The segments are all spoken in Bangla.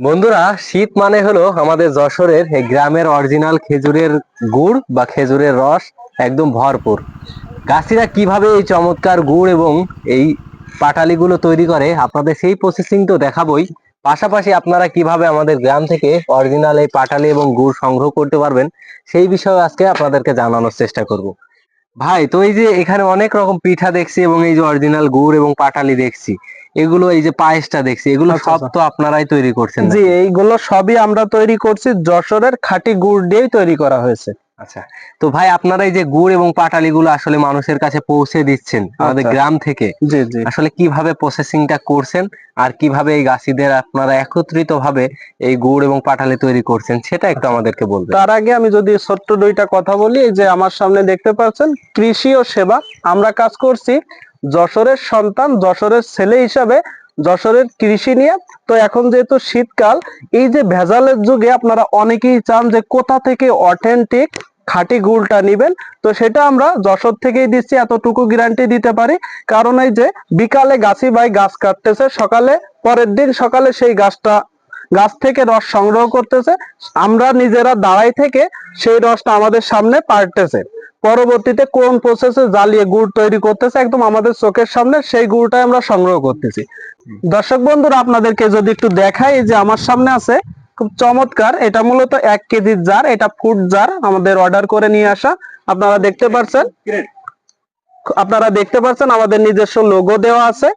বন্ধুরা, শীত মানে হলো আমাদের যশোরের গ্রামের অরিজিনাল খেজুরের গুড় বা খেজুরের রস একদম ভরপুর। গাছিরা কীভাবে এই চমৎকার গুড় এবং এই পাটালিগুলো তৈরি করে, আপনাদের সেই প্রসেসিং তো দেখাবই। পাশাপাশি আপনারা কীভাবে আমাদের গ্রাম থেকে অরিজিনাল এই পাটালি এবং গুড় সংগ্রহ করতে পারবেন, সেই বিষয়ে আজকে আপনাদেরকে জানানোর চেষ্টা করব। ভাই, তো এই যে এখানে অনেক রকম পিঠা দেখছি এবং এই যে অরিজিনাল গুড় এবং পাটালি দেখছি। এগুলো এই যে পায়েসটা দেখছি এগুলো আচ্ছা, সব আচ্ছা। তো আপনারাই তৈরি করছেন জি এইগুলো সবই আমরা তৈরি করছি যশোরের খাঁটি গুড় দিয়েই তৈরি করা হয়েছে। আচ্ছা তো ভাই আপনারা এই যে গুড় এবং পাটালি গুলো আসলে মানুষের কাছে পৌঁছে দিচ্ছেন আমাদের আচ্ছা। গ্রাম থেকে। আসলে কীভাবে প্রসেসিংটা করছেন আর কীভাবে এই গাছিদের আপনারা একত্রিত ভাবে এই গুড় এবং পাটালি তৈরি করছেন সেটা একটু আমাদেরকে বলবেন। তার আগে আমি যদি ছোট্ট দুইটা কথা বলি যে আমার সামনে দেখতে পাচ্ছেন কৃষি ও সেবা আমরা কাজ করছি যশোরের সন্তান, যশোরের ছেলে হিসাবে যশোরের কৃষি নিয়ে। তো এখন যেহেতু শীতকাল, এই যে ভেজালের যুগে আপনারা অনেকেই চান যে কোথা থেকে অথেন্টিক খাঁটি গুলটা নিবেন। তো সেটা আমরা যশোর থেকেই দিচ্ছি, এতটুকু গ্যারান্টি দিতে পারি। কারণ এই যে বিকালে গাছি ভাই গাছ কাটতেছে, সকালে পরের দিন সকালে সেই গাছটা, গাছ থেকে রস সংগ্রহ করতেছে। আমরা নিজেরা দাঁড়াই থেকে সেই রসটা আমাদের সামনে পাল্টেছে পরবর্তীতে কোন প্রসেসে জ্বালিয়ে গুড় তৈরি করতেছে একদম আমাদের চোখের সামনে, সেই গুড়টাই আমরা সংগ্রহ করতেছি। দর্শক বন্ধুরা, আপনাদেরকে যদি একটু দেখাই যে আমার সামনে আছে, খুব চমৎকার। এটা মূলত এক কেজির জার, এটা ফুড জার, আমাদের অর্ডার করে নিয়ে আসা। আপনারা দেখতে পাচ্ছেন আপনারা দেখতে পাচ্ছেন আমাদের নিজস্ব লোগো দেওয়া আছে।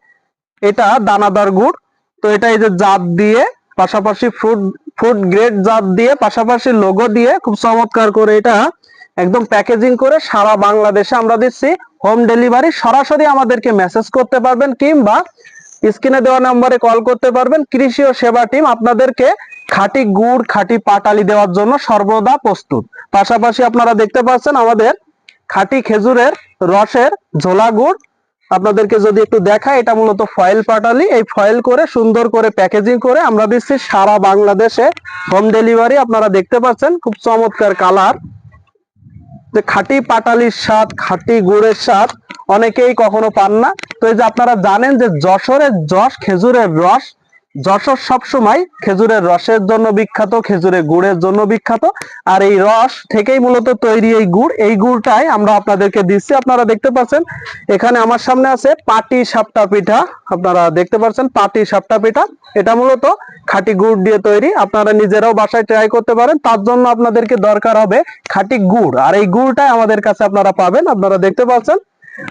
এটা দানাদার গুড়। তো এটা এই যে জাত দিয়ে, পাশাপাশি ফ্রুট ফুড গ্রেড জাত দিয়ে, পাশাপাশি লোগো দিয়ে, খুব চমৎকার করে এটা একদম প্যাকেজিং করে সারা বাংলাদেশে আমরা দিচ্ছি। হোম ডেলিভারি সরাসরি আমাদেরকে মেসেজ করতে পারবেন কিংবা স্ক্রিনে দেওয়া নম্বরে কল করতে পারবেন। কৃষি ও সেবা টিম আপনাদেরকে খাঁটি গুড়, খাঁটি পাটালি দেওয়ার জন্য সর্বদা প্রস্তুত। পাশাপাশি আপনারা দেখতে পাচ্ছেন আমাদের খাঁটি খেজুরের রসের ঝোলা গুড়। আপনাদেরকে যদি একটু দেখায়, এটা মূলত ফয়েল পাটালি। এই ফয়েল করে সুন্দর করে প্যাকেজিং করে আমরা দিচ্ছি সারা বাংলাদেশে। হোম ডেলিভারি আপনারা দেখতে পাচ্ছেন, খুব চমৎকার কালার যে খাঁটি পাটালির স্বাদ, খাঁটি গুড়ের স্বাদ অনেকেই কখনো পান না। তো এই যে আপনারা জানেন যে যশোরের যশ, খেজুরের রস যশোর সবসময় খেজুরের রসের জন্য বিখ্যাত, খেজুরের গুড়ের জন্য বিখ্যাত। আর এই রস থেকেই মূলত তৈরি এই গুড়। এই গুড়টাই আমরা আপনাদেরকে দিচ্ছি। আপনারা দেখতে পাচ্ছেন, এখানে আমার সামনে আছে পাটি সাপটা পিঠা। আপনারা দেখতে পাচ্ছেন পাটি সাপটা পিঠা। এটা মূলত খাঁটি গুড় দিয়ে তৈরি। আপনারা নিজেরাও বাসায় ট্রাই করতে পারেন। তার জন্য আপনাদেরকে দরকার হবে খাঁটি গুড়। আর এই গুড়টাই আমাদের কাছে আপনারা পাবেন। আপনারা দেখতে পাচ্ছেন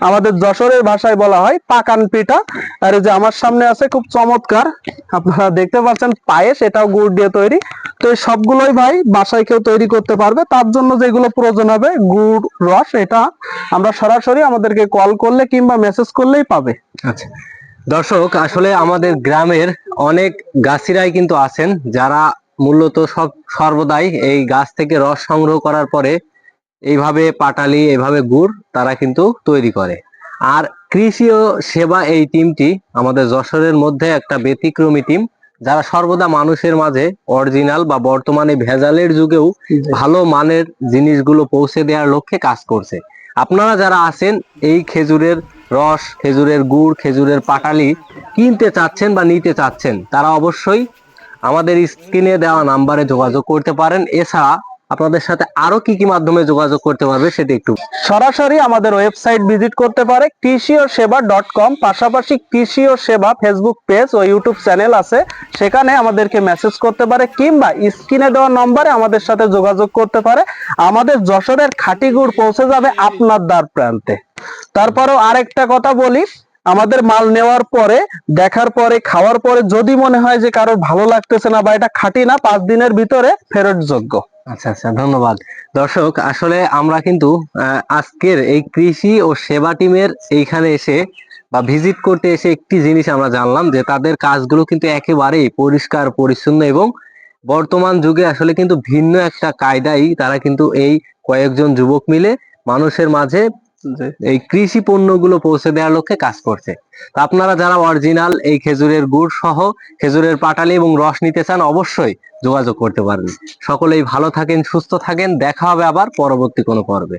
আমাদের যশোরের ভাষায় বলা হয় পাকান পিঠা। আর যে আমার সামনে আছে খুব চমৎকার, আপনারা দেখতে পাচ্ছেন পায়েস, এটাও গুড় দিয়ে তৈরি। তো এই সবগুলোই ভাই বাসায় কেউ তৈরি করতে পারবে। তার জন্য যেগুলো প্রয়োজন হবে, গুড়, রস, এটা আমরা সরাসরি আমাদেরকে কল করলে কিংবা মেসেজ করলেই পাবে। আচ্ছা। দর্শক, আসলে আমাদের গ্রামের অনেক গাছিরাই কিন্তু আছেন যারা মূলত সব, সর্বদাই এই গাছ থেকে রস সংগ্রহ করার পরে এইভাবে পাটালি, এইভাবে গুড় তারা কিন্তু তৈরি করে। আর কৃষি ও সেবা এই টিমটি আমাদের যশোরের মধ্যে একটা ব্যতিক্রমী টিম যারা সর্বদা মানুষের মাঝে অরিজিনাল বা বর্তমানে ভেজালের যুগেও ভালো মানের জিনিসগুলো পৌঁছে দেওয়ার লক্ষ্যে কাজ করছে। আপনারা যারা আছেন, এই খেজুরের রস, খেজুরের গুড়, খেজুরের পাটালি কিনতে চাচ্ছেন বা নিতে চাচ্ছেন, তারা অবশ্যই আমাদের স্ক্রিনে দেওয়া নাম্বারে যোগাযোগ করতে পারেন। এছাড়া আপনাদের সাথে আরও কি কি মাধ্যমে যোগাযোগ করতে পারবে সেটা একটু সরাসরি আমাদের ওয়েবসাইট ভিজিট করতে পারে কৃষি ও সেবা ডট কম পাশাপাশি কৃষি ও সেবা ফেসবুক পেজ ও ইউটিউব চ্যানেল আছে। সেখানে আমাদেরকে মেসেজ করতে পারে কিংবা স্ক্রিনে দেওয়া নম্বরে আমাদের সাথে যোগাযোগ করতে পারে। আমাদের যশোরের খাঁটি গুড় পৌঁছে যাবে আপনার দ্বার প্রান্তে। তারপরেও আরেকটা কথা বলি আমাদের মাল নেওয়ার পরে, দেখার পরে, খাওয়ার পরে যদি মনে হয় যে কারোর ভালো লাগতেছে না বা এটা খাঁটি না, পাঁচ দিনের ভিতরে ফেরত যোগ্য আচ্ছা আচ্ছা ধন্যবাদ। দর্শক, আসলে আমরা কিন্তু আজকের এই কৃষি ও সেবা টিমের এইখানে এসে বা ভিজিট করতে এসে একটি জিনিস আমরা জানলাম যে তাদের কাজগুলো কিন্তু একেবারেই পরিষ্কার, পরিচ্ছন্ন এবং বর্তমান যুগে আসলে কিন্তু ভিন্ন একটা কায়দায় তারা কিন্তু এই কয়েকজন যুবক মিলে মানুষের মাঝে এই কৃষি পণ্যগুলো পৌঁছে দেওয়ার লক্ষ্যে কাজ করছে। তো আপনারা যারা অরিজিনাল এই খেজুরের গুড় সহ খেজুরের পাটালি এবং রস নিতে চান, অবশ্যই যোগাযোগ করতে পারেন। সকলেই ভালো থাকেন, সুস্থ থাকেন। দেখা হবে আবার পরবর্তী কোনো পর্বে।